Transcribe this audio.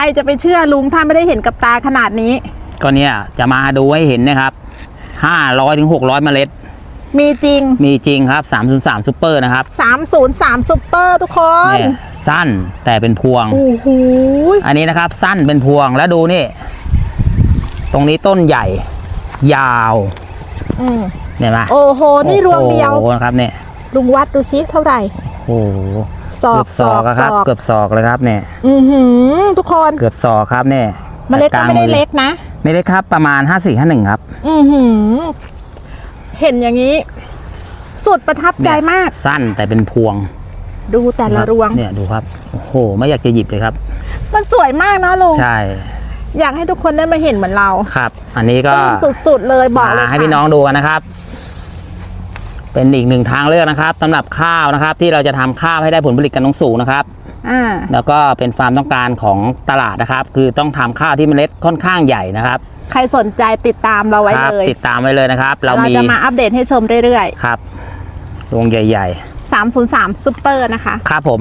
ใครจะไปเชื่อลุงถ้าไม่ได้เห็นกับตาขนาดนี้ ก็เนี่ยจะมาดูให้เห็นนะครับ500ถึง600เมล็ด มีจริง มีจริงครับ 303ซูเปอร์นะครับ 303ซุปเปอร์ทุกคนเนี่ยสั้นแต่เป็นพวง โอ้โหอันนี้นะครับสั้นเป็นพวงแล้วดูนี่ ตรงนี้ต้นใหญ่ ยาวอืมเห็นไหมโอ้โหนี่รวงเดียวโอ้โหนะครับเนี่ยลุงวัดดูซิเท่าไหร่ โอ้โหศอกเกือบศอกอะครับศอก เกือบศอกเลยครับเนี่ย อือหือทุกคนเกือบศอกครับเนี่ยเมล็ดก็ไม่ได้เล็กนะ ไม่เล็กครับประมาณ 5451 ครับอือหือ เห็นอย่างนี้ สุดประทับใจมาก สั้นแต่เป็นพวงดูแต่ละรวง เนี่ยดูครับ โอ้โห ไม่อยากจะหยิบเลยครับ มันสวยมากนะลุง ใช่อยากให้ทุกคนได้มาเห็นเหมือนเราครับ อันนี้ก็ปลื้มสุดๆเลยบอกเลยมาให้ค่ะ พี่น้องดูกันนะครับ เป็นอีกหนึ่งทางเลือกนะครับสำหรับข้าวนะครับ ที่เราจะทำข้าวให้ได้ผลผลิตกันสูงนะครับอ่าแล้วก็เป็นความต้องการของตลาดนะครับ คือต้องทำข้าวที่เมล็ดค่อนข้างใหญ่นะครับใครสนใจติดตามเราไว้ครัเลย ติดตามไว้เลยนะครับ เราเรามีจะมาอัปเดตให้ชมเรื่อยครับวงใหญ่ๆ 303ซุปเปอร์นะคะๆครับผม